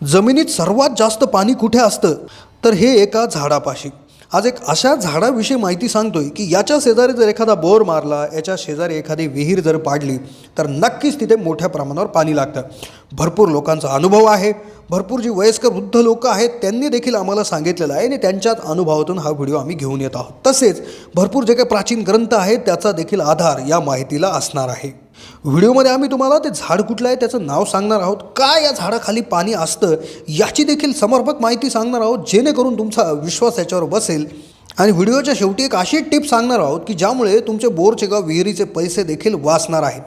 जमिनीत सर्वात जास्त पाणी कुठे असतं? तर हे एका झाडापाशी. आज एक अशा झाडाविषयी माहिती सांगतोय की याच्या शेजारी जर एखादा बोर मारला याच्या शेजारी एखादी विहीर जर पाडली तर नक्कीच तिथे मोठ्या प्रमाणावर पाणी लागतं. भरपूर लोकांचा अनुभव आहे. भरपूर जी वयस्कर वृद्ध लोक आहेत त्यांनी देखील आम्हाला सांगितलेलं आहे आणि त्यांच्याच अनुभवातून हा व्हिडिओ आम्ही घेऊन येत आहोत. तसेच भरपूर जे काही प्राचीन ग्रंथ आहेत त्याचा देखील आधार या माहितीला असणार आहे. व्हिडिओमध्ये आम्ही तुम्हाला ते झाड कुठलं आहे त्याचं नाव सांगणार आहोत. का या झाडाखाली पाणी असतं याची देखील समर्पक माहिती सांगणार आहोत जेणेकरून तुमचा विश्वास याच्यावर बसेल. आणि व्हिडिओच्या शेवटी एक अशी टिप सांगणार आहोत की ज्यामुळे तुमचे बोरचे किंवा विहिरीचे पैसे देखील वाचणार आहेत.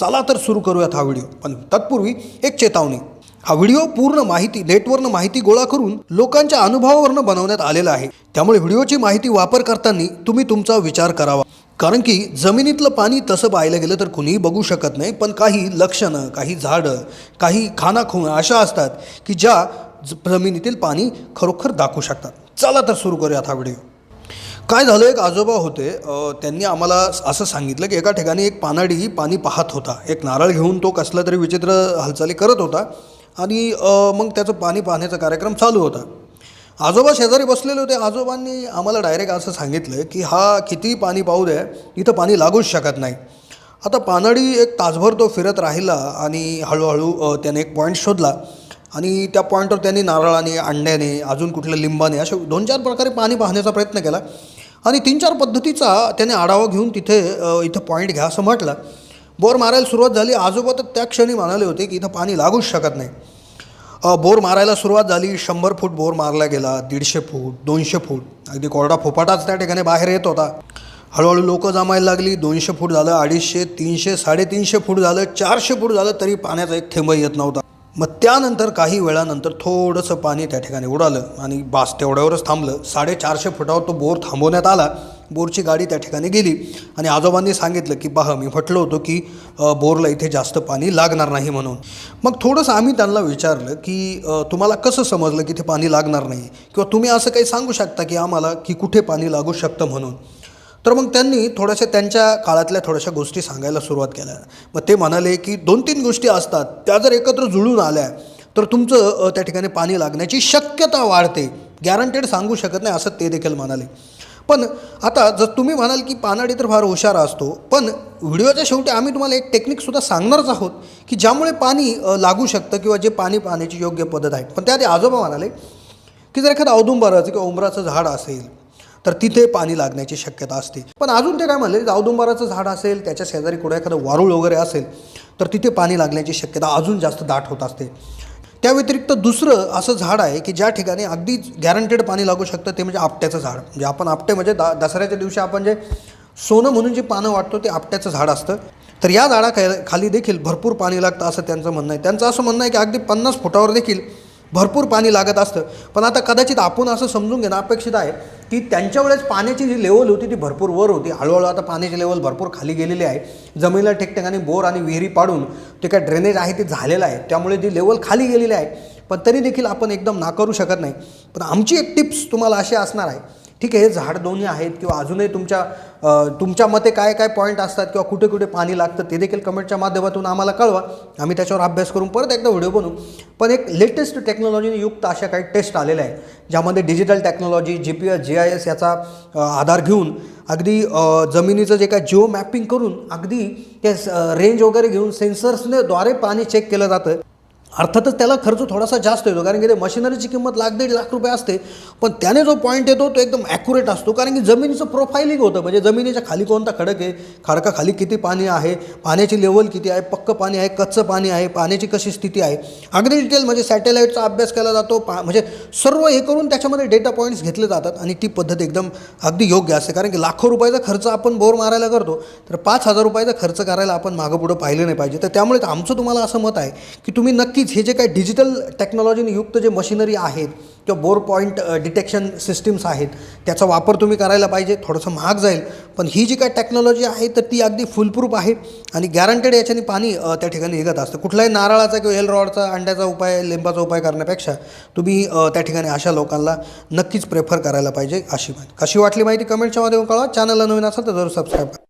चला तर सुरू करूयात हा व्हिडिओ. पण तत्पूर्वी एक चेतावणी. हा व्हिडिओ पूर्ण माहिती नेटवरनं माहिती गोळा करून लोकांच्या अनुभवावरनं बनवण्यात आलेला आहे. त्यामुळे व्हिडिओची माहिती वापर करताना तुम्ही तुमचा विचार करावा. कारण की जमिनीतलं पाणी तसं पाहायला गेलं तर कुणीही बघू शकत नाही पण काही लक्षणं काही झाडं काही खानाखुणा अशा असतात की ज्या ज- जमिनीतील पाणी खरोखर दाखवू शकतात. चला तर सुरू करूयात हा व्हिडिओ. काय झालं एक आजोबा होते त्यांनी आम्हाला असं सांगितलं की एका ठिकाणी एक पानाडी पाणी पाहत होता. एक नारळ घेऊन तो कसला तरी विचित्र हालचाली करत होता आणि मग त्याचं पाणी पाहण्याचा कार्यक्रम चालू होता. आजोबा शेजारी बसलेले होते. आजोबांनी आम्हाला डायरेक्ट असं सांगितलं की हा कितीही पाणी पाहू द्या इथं पाणी लागूच शकत नाही. आता पानडी एक तासभर तो फिरत राहिला आणि हळूहळू त्याने एक पॉईंट शोधला आणि त्या पॉईंटवर त्यांनी नारळाने अंड्याने अजून कुठल्या लिंबाने अशा दोन चार प्रकारे पाणी पाहण्याचा प्रयत्न केला आणि तीन चार पद्धतीचा त्याने आढावा घेऊन तिथे इथं पॉईंट घ्या असं म्हटलं. बोर मारायला सुरुवात झाली. आजोबा तर त्या क्षणी म्हणाले होते की इथं पाणी लागूच शकत नाही. बोर मारायला सुरुवात झाली. शंभर फूट बोर मारला गेला दीडशे फूट दोनशे फूट. अगदी कोरडा फोपाटाच त्या ठिकाणी बाहेर येत होता. हळूहळू लोकं जमायला लागली. दोनशे फूट झालं अडीचशे तीनशे साडेतीनशे फूट झालं चारशे फूट झालं तरी पाण्याचा एक थेंब येत नव्हता. मग त्यानंतर काही वेळानंतर थोडंसं पाणी त्या ठिकाणी उडालं आणि बास तेवढ्यावरच थांबलं. साडेचारशे फुटावर तो बोर थांबवण्यात आला. बोरची गाडी त्या ठिकाणी गेली. आणि आजोबांनी सांगितलं की पहा मी म्हटलं होतो की बोरला इथे जास्त पाणी लागणार नाही म्हणून. मग थोडंसं आम्ही त्यांना विचारलं की तुम्हाला कसं समजलं की इथे पाणी लागणार नाही? किंवा तुम्ही असं काही सांगू शकता की आम्हाला की कुठे पाणी लागू शकतं म्हणून? तर मग त्यांनी थोड्याशा त्यांच्या काळातल्या थोड्याशा गोष्टी सांगायला सुरुवात केल्या. मग ते म्हणाले की दोन तीन गोष्टी असतात. त्या जर एकत्र जुळून आल्या तर तुमचं त्या ठिकाणी पाणी लागण्याची शक्यता वाढते. गॅरंटेड सांगू शकत नाही असं ते देखील म्हणाले. पण आता जर तुम्ही म्हणाल की पानाडी तर फार हुशार असतो पण व्हिडिओच्या शेवटी आम्ही तुम्हाला एक टेक्निकसुद्धा सांगणारच आहोत की ज्यामुळे पाणी लागू शकतं किंवा जे पाणी पाहण्याची योग्य पद्धत आहे. पण त्याआधी आजोबा म्हणाले की जर एखादं औदुंबराचं किंवा उंबराचं झाड असेल तर तिथे पाणी लागण्याची शक्यता असते. पण अजून ते काय म्हणले औदुंबराचं झाड असेल त्याच्या शेजारी कुठे एखादं वारूळ वगैरे असेल तर तिथे पाणी लागण्याची शक्यता अजून जास्त दाट होत असते. त्या व्यतिरिक्त दुसरं असं झाड आहे की ज्या ठिकाणी अगदी गॅरंटेड पाणी लागू शकतं ते म्हणजे आपट्याचं झाड. म्हणजे आपण आपटे म्हणजे दा दसऱ्याच्या दिवशी आपण जे सोनं म्हणून जी पानं वाटतो ते आपट्याचं झाड असतं. तर या झाडा खाली देखील भरपूर पाणी लागतं असं त्यांचं म्हणणं आहे. त्यांचं असं म्हणणं आहे की अगदी पन्नास फुटावर देखील भरपूर पाणी लागत असतं. पण आता कदाचित आपण असं समजून घेणं अपेक्षित आहे की त्यांच्या वेळेस पाण्याची जी लेवल होती ती भरपूर वर होती. हळूहळू आता पाण्याची लेवल भरपूर खाली गेलेली आहे. जमिनीला ठिकठिकाणी बोर आणि विहिरी पाडून ते काय ड्रेनेज आहे ते झालेलं आहे. त्यामुळे ती लेवल खाली गेलेली आहे. पण तरी देखील आपण एकदम नाकारू शकत नाही. पण आमची एक टिप्स तुम्हाला अशी असणार आहे. ठीक आहे हे झाड दोन्ही आहेत किंवा अजूनही तुमच्या तुमच्या मते काय काय पॉईंट असतात किंवा कुठे कुठे पाणी लागतं ते देखील कमेंटच्या माध्यमातून आम्हाला कळवा. आम्ही त्याच्यावर अभ्यास करून परत एकदा व्हिडिओ बनवू. पण एक लेटेस्ट टेक्नॉलॉजीने युक्त अशा काही टेस्ट आलेल्या आहे ज्यामध्ये digital technology G P S G I S याचा आधार घेऊन अगदी जमिनीचं जे काय जिओ मॅपिंग करून अगदी ते रेंज वगैरे घेऊन सेन्सर्सने द्वारे पाणी चेक केलं जातं. अर्थातच त्याला खर्च थोडासा जास्त येतो कारण की ते मशिनरीची किंमत लाख दीड लाख रुपये असते पण त्याने जो पॉईंट येतो तो एकदम ॲक्युरेट असतो कारण की जमिनीचं प्रोफाईलिंग होतं. म्हणजे जमिनीच्या खाली कोणता खडक आहे खडकाखाली किती पाणी आहे पाण्याची लेवल किती आहे पक्कं पाणी आहे कच्चं पाणी आहे पाण्याची कशी स्थिती आहे? अगदी डिटेल म्हणजे सॅटेलाईटचा अभ्यास केला जातो पा म्हणजे सर्व हे करून त्याच्यामध्ये डेटा पॉईंट्स घेतले जातात आणि ती पद्धत एकदम अगदी योग्य असते. कारण की लाखो रुपयाचा खर्च आपण बोर मारायला करतो तर पाच हजार रुपयाचा खर्च करायला आपण मागं पुढं पाहिलं नाही पाहिजे. तर त्यामुळे आमचं तुम्हाला असं मत आहे की तुम्ही नक्की नक्कीच हे जे काही डिजिटल टेक्नॉलॉजीने युक्त जे मशिनरी आहेत किंवा बोर पॉईंट डिटेक्शन सिस्टीम्स आहेत त्याचा वापर तुम्ही करायला पाहिजे थोडंसं महाग जाईल. पण ही जी काय टेक्नॉलॉजी आहे तर ती अगदी फुलप्रूफ आहे आणि गॅरंटेड याच्याने पाणी त्या ठिकाणी निघत असतं. कुठलाही नारळाचा किंवा एलरॉडचा अंड्याचा उपाय लिंबाचा उपाय करण्यापेक्षा तुम्ही त्या ठिकाणी अशा लोकांना नक्कीच प्रेफर करायला पाहिजे अशी माहिती. कशी वाटली माहिती कमेंटच्या माध्यमातून कळवा. चॅनलला नवीन असेल तर जरूर सबस्क्राईब करा.